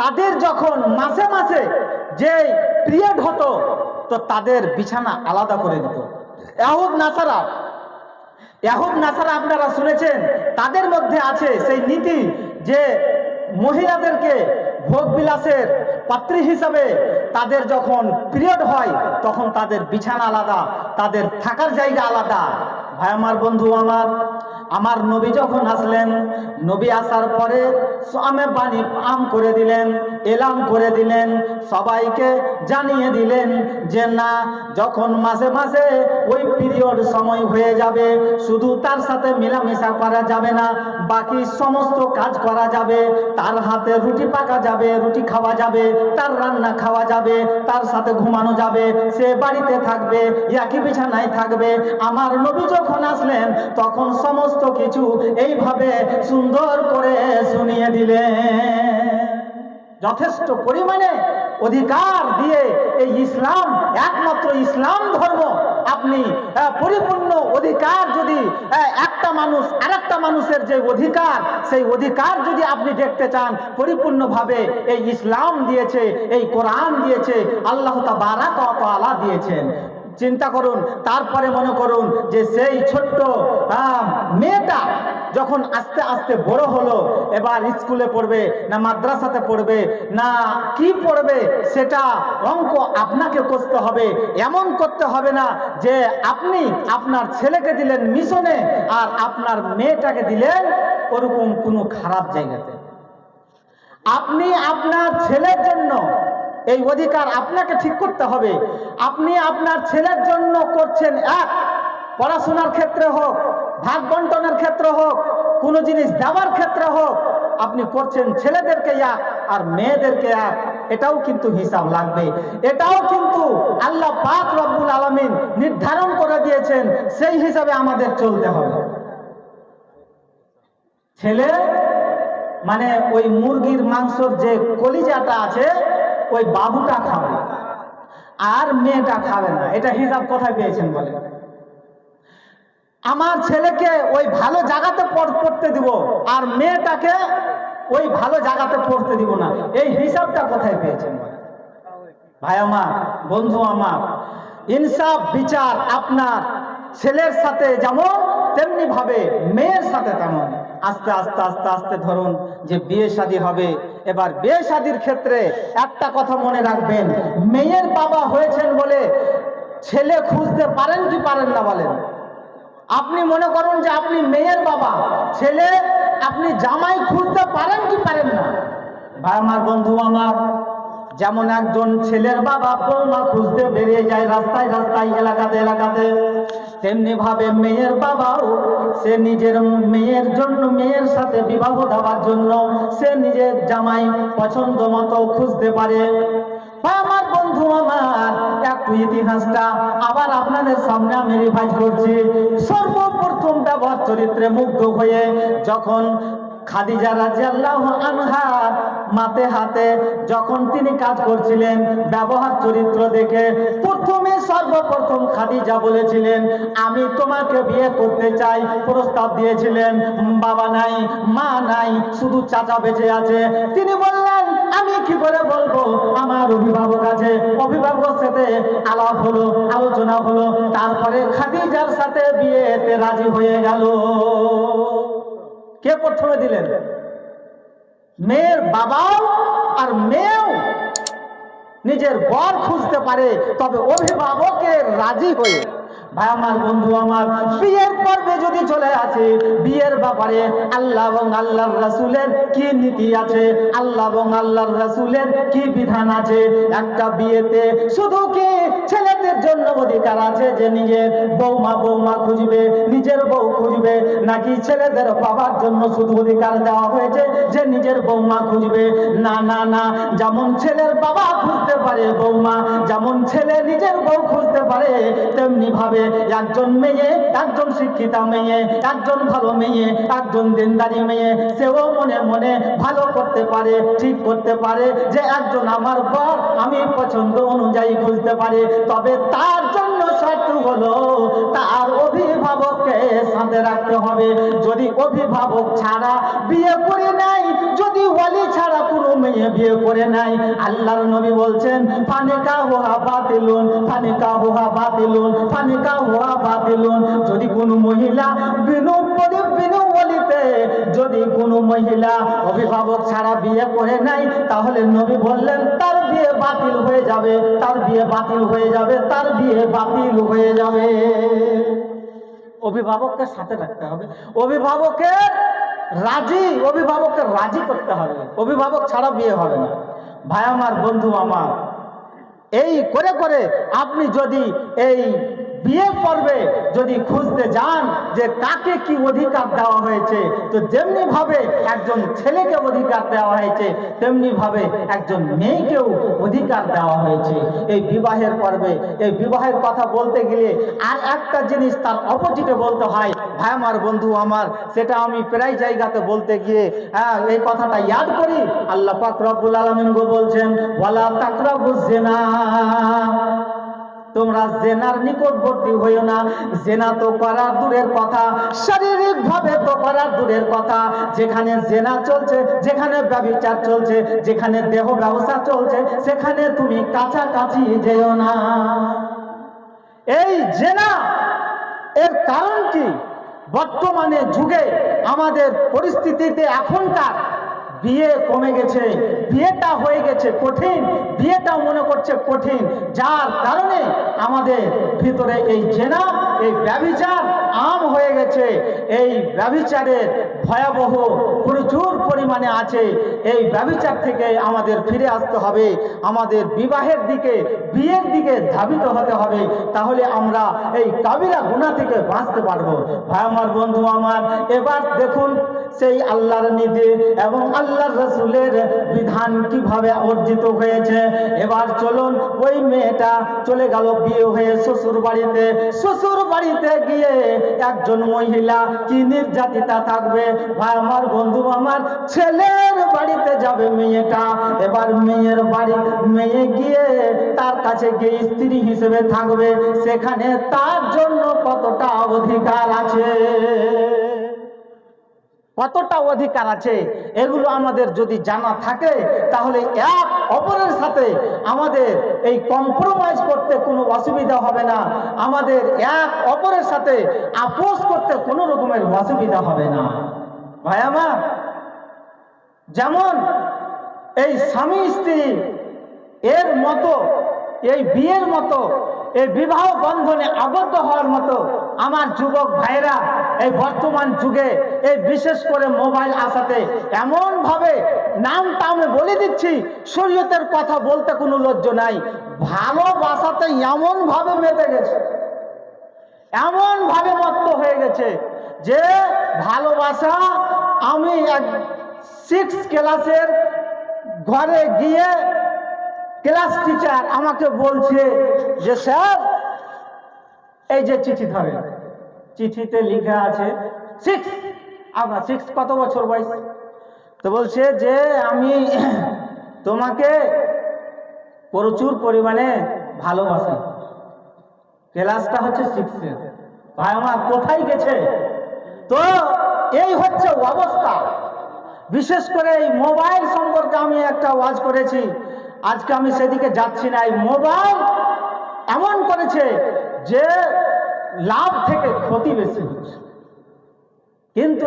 তাদের যখন মাসে মাসে যে পিরিয়ড হতো, তো তাদের বিছানা আলাদা করে দিত। এহুদ নাসারা এহুদ নাসারা আপনারা শুনেছেন, তাদের মধ্যে আছে সেই নীতি যে মহিলাদেরকে ভোগ বিলাসের পাত্রী হিসাবে তাদের যখন পিরিয়ড হয়, তখন তাদের বিছানা আলাদা, তাদের থাকার জায়গা আলাদা। ভাই, আমার বন্ধু আমার আমার নবী যখন আসলেন, নবী আসার পরে আমে বাণী আম করে দিলেন, এলাম করে দিলেন, সবাইকে জানিয়ে দিলেন যে না, যখন মাসে মাসে ওই পিরিয়ড সময় হয়ে যাবে, শুধু তার সাথে মেলামেশা করা যাবে না, বাকি সমস্ত কাজ করা যাবে, তার হাতে রুটি পাকা যাবে, রুটি খাওয়া যাবে, তার রান্না খাওয়া যাবে, তার সাথে ঘুমানো যাবে, সে বাড়িতে থাকবে, একই বিছানায় থাকবে। আমার নবী যখন আসলেন, তখন সমস্ত কিছু এইভাবে সুন্দর করে শুনিয়ে দিলেন যথেষ্ট পরিমাণে অধিকার দিয়ে এই ইসলাম, একমাত্র ইসলাম ধর্ম, আপনি পরিপূর্ণ অধিকার যদি একটা মানুষ, আরেকটা মানুষের যে অধিকার, সেই অধিকার যদি আপনি দেখতে চান, পরিপূর্ণভাবে এই ইসলাম দিয়েছে, এই কোরআন দিয়েছে, আল্লাহ বারাক আলা দিয়েছেন। চিন্তা করুন, তারপরে মনে করুন যে সেই ছোট্ট মেয়েটা যখন আস্তে আস্তে বড় হলো, এবার স্কুলে পড়বে, না মাদ্রাসাতে পড়বে, না কি পড়বে, সেটা অঙ্ক আপনাকে করতে হবে, এমন করতে হবে না যে আপনি আপনার ছেলেকে দিলেন মিশনে আর আপনার মেয়েটাকে দিলেন ওরকম কোনো খারাপ জায়গাতে। আপনি আপনার ছেলের জন্য এই অধিকার আপনাকে ঠিক করতে হবে। আপনি আপনার ছেলের জন্য করছেন এক, পড়াশোনার ক্ষেত্রে হোক, ভাগ বন্টনের ক্ষেত্রে হোক, কোনো জিনিস দেওয়ার ক্ষেত্রে হোক, আপনি করছেন ছেলেদেরকে এক আর মেয়েদেরকে এক। এটাও কিন্তু হিসাব লাগবে। এটাও কিন্তু আল্লাহ পাক রব্বুল আলমিন নির্ধারণ করে দিয়েছেন, সেই হিসাবে আমাদের চলতে হবে। ছেলে মানে ওই মুরগির মাংসর যে কলিজাটা আছে ওই বাবুটা খাবে, আর মেয়েটা খাবে না। এটা হিসাব কোথায় পেয়েছেন বলে আমার ছেলেকে ওই ভালো জায়গাতে পড়- পড়তে দিব, আর মেয়েটাকে ওই ভালো জায়গাতে পড়তে দিব না। এই হিসাবটা কোথায় পেয়েছেন ভাই আমার, বন্ধু আমার, ইনসাফ, বিচার আপনার ছেলের সাথে যেমন তেমনি ভাবে মেয়ের সাথে তেমন। আস্তে আস্তে আস্তে আস্তে ধরুন যে বিয়ে শাদী হবে। এবার বিয়ে শাদীর ক্ষেত্রে একটা কথা মনে রাখবেন, মেয়ের বাবা হয়েছেন বলে ছেলে খুঁজতে পারেন কি পারেন না বলেন? আপনি মনে করুন যে আপনি মেয়ের বাবা, ছেলে, আপনি জামাই খুঁজতে পারেন কি পারেন না? ভাই, আমার বন্ধু আমার যেমন একজন ছেলের বাবা বৌমা খুঁজতে বেরিয়ে যায় রাস্তায় রাস্তায়, এলাকাতে এলাকাতে, তেমনি ভাবে মেয়ের বাবাও সে নিজের মেয়ের জন্য, মেয়ের সাথে বিবাহ দেওয়ার জন্য সে নিজের জামাই পছন্দ মতো খুঁজতে পারে। আমার বন্ধু আমার, একটু ইতিহাসটা আবার আপনাদের সামনে আমি রিভাইজ করছি। সর্বপ্রথম ব্যবহার চরিত্রে মুগ্ধ হয়ে যখন খাদিজা রাজিয়াল্লাহু আনহা মাতে হাতে যখন তিনি কাজ করছিলেন ব্যবহার চরিত্র দেখে প্রথমে সর্বপ্রথম খাদিজা বলেছিলেন, আমি তোমাকে বিয়ে করতে চাই। প্রস্তাব দিয়েছিলেন, বাবা নাই, মা নাই, শুধু চাচা বেঁচে আছে। তিনি বললেন, আমি কি করে বলব? আমার অভিভাবক আছে। অভিভাবকের সাথে আলাপ হলো, আলোচনা হলো, তারপরে খাদিজার সাথে বিয়েতে রাজি হয়ে গেল। কে প্রথমে দিলেন? মেয়ের বাবাও আর মেয়েও। নিজের বর খুঁজতে পারে, তবে অভিভাবকের রাজি হয়ে। ভাই আমার বন্ধু আমার, বিয়ের পর্বে যদি চলে আসে, বিয়ের ব্যাপারে আল্লাহ এবং আল্লাহর রাসূলের কি নীতি আছে? আল্লাহ এবং আল্লাহর রাসূলের কি বিধান আছে? একটা বিয়েতে শুধু কি ছেলেদের জন্য অধিকার আছে যে নিজের বৌমা বৌমা খুঁজবে, নিজের বউ খুঁজবে, নাকি ছেলেদের বাবার জন্য শুধু অধিকার দেওয়া হয়েছে যে নিজের বৌমা খুঁজবে। না না না, যেমন ছেলের বাবা খুঁজতে পারে বৌমা, যেমন ছেলে নিজের বউ খুঁজতে পারে, তেমনি ভাবে একজন মেয়ে, একজন শিক্ষিতা মেয়ে, একজন ভালো মেয়ে, একজন দিনদারি মেয়ে, সেও মনে মনে ভালো করতে পারে, ঠিক করতে পারে যে একজন আমার বর আমি পছন্দ অনুযায়ী খুঁজতে পারে। তবে তার জন্য শর্ত হলো, তার অভিভাবককে সাথে রাখতে হবে। যদি অভিভাবক ছাড়া বিয়ে করে নেয় যদি ওয়ালি ছাড়া কোনো মেয়ে বিয়ে করে নাই, আল্লাহর নবী বলছেন ফানিকা হুহা বাতিলুন ফানিকা হুহা বাতিলুন ফানিকা হুহা বাতিলুন। যদি কোনো মহিলা বিনু পরি বিনু বলিতে যদি কোনো মহিলা অভিভাবক ছাড়া বিয়ে করে নাই, তাহলে নবী বললেন, তার বিয়ে বাতিল হয়ে যাবে, তার বিয়ে বাতিল হয়ে যাবে, তার বিয়ে বাতিল হয়ে যাবে। অভিভাবককে সাথে রাখতে হবে। অভিভাবকের রাজি, অভিভাবককে রাজি করতে হবে। অভিভাবক ছাড়া বিয়ে হবে না। ভাই, আমার বন্ধু, আমার। এই করে করে আপনি যদি এই বিয়ে পর্বে যদি খুঁজতে যান যে কাকে কি অধিকার দেওয়া হয়েছে, তো যেমনি ভাবে একজন ছেলেকে অধিকার দেওয়া হয়েছে তেমনি ভাবে একজন মেয়েকেও অধিকার দেওয়া হয়েছে। এই বিবাহের পর্বে, এই বিবাহের কথা বলতে গেলে আর একটা জিনিস তার অপোজিটে বলতে হয়। ভাই আমার বন্ধু আমার, সেটা আমি প্রায় জায়গাতে বলতে গিয়ে হ্যাঁ এই কথাটা ইয়াদ করি। আল্লাহ পাক রব্বুল আলামিন গো বলছেন, ওয়ালা তাকরাবুজ জিনা। তোমরা জেনার নিকটবর্তী হইও না। জেনা তো করার দূরের কথা শারীরিক ভাবে তো করার দূরের কথা। যেখানে জেনা চলছে, যেখানে ব্যবচার চলছে, যেখানে দেহ ব্যবসা চলছে, সেখানে তুমি কাছাকাছি যেও না। এই জেনা, এর কারণ কি? বর্তমানে যুগে আমাদের পরিস্থিতিতে এখনকার বিয়ে কমে গেছে, বিয়েটা হয়ে গেছে কঠিন বিয়েটা মনে করছে কঠিন। যার কারণে আমাদের ভিতরে এই জেনা, এই ব্যবিচার আম হয়ে গেছে। এই ব্যবিচারের ভয়াবহ প্রচুর পরিমাণে আছে। এই ব্যবিচার থেকে আমাদের ফিরে আসতে হবে। আমাদের বিবাহের দিকে, বিয়ের দিকে ধাবিত হতে হবে। তাহলে আমরা এই কাবিরা গুণা থেকে বাঁচতে পারব। ভাই, আমার বন্ধু আমার, এবার দেখুন সেই আল্লাহর নীতি এবং আল্লাহর রসুলের বিধান কীভাবে অর্জিত হয়েছে? এবার চলুন ওই মেয়েটা চলে গেল বিয়ে হয়ে শ্বশুর বাড়িতে। শ্বশুর বাড়িতে গিয়ে একজন মহিলা কি নির্যাতিতা থাকবে? ভাই, আমার বন্ধু, আমার ছেলের বাড়িতে যাবে মেয়েটা। এবার মেয়ের বাড়ি, মেয়ে গিয়ে তার কাছে গিয়ে স্ত্রী হিসেবে থাকবে। সেখানে তার জন্য কতটা অধিকার আছে? কতটা অধিকার আছে, এগুলো আমাদের যদি জানা থাকে, তাহলে এক অপরের সাথে আমাদের এই কম্প্রোমাইজ করতে কোনো অসুবিধা হবে না। আমাদের এক অপরের সাথে আপোষ করতে কোনো রকমের অসুবিধা হবে না। ভাই আমার, যেমন এই স্বামী স্ত্রী এর মতো এই বিয়ের মতো, এই বিবাহ বন্ধনে আবদ্ধ হওয়ার মতো আমার যুবক ভাইরা এই বর্তমান যুগে এই বিশেষ করে মোবাইল আসাতে এমন ভাবে নামটা আমি বলে দিচ্ছি, শরীয়তের কথা বলতে কোনো লজ্জ নাই। ভালোবাসাতে এমন ভাবে মেতে গেছে এমন ভাবে মত্ত হয়ে গেছে যে ভালোবাসা আমি এক সিক্স ক্লাসের ঘরে গিয়ে ক্লাস টিচার আমাকে বলছে যে, স্যার, এই যে চিঠি ধরে চিঠিতে লিখা আছে সিক্স আপনার সিক্স কত বছর বয়স? তো বলছে যে, আমি তোমাকে প্রচুর পরিমাণে ভালোবাসি। ক্লাসটা হচ্ছে সিক্সের ভাই আমার কোথায় গেছে? তো এই হচ্ছে অবস্থা। বিশেষ করে এই মোবাইল সম্পর্কে আমি একটা ওয়াজ করেছি। আজকে আমি সেদিকে যাচ্ছি না, এই মোবাইল এমন করেছে যে লাভ থেকে ক্ষতি বেশি হচ্ছে। কিন্তু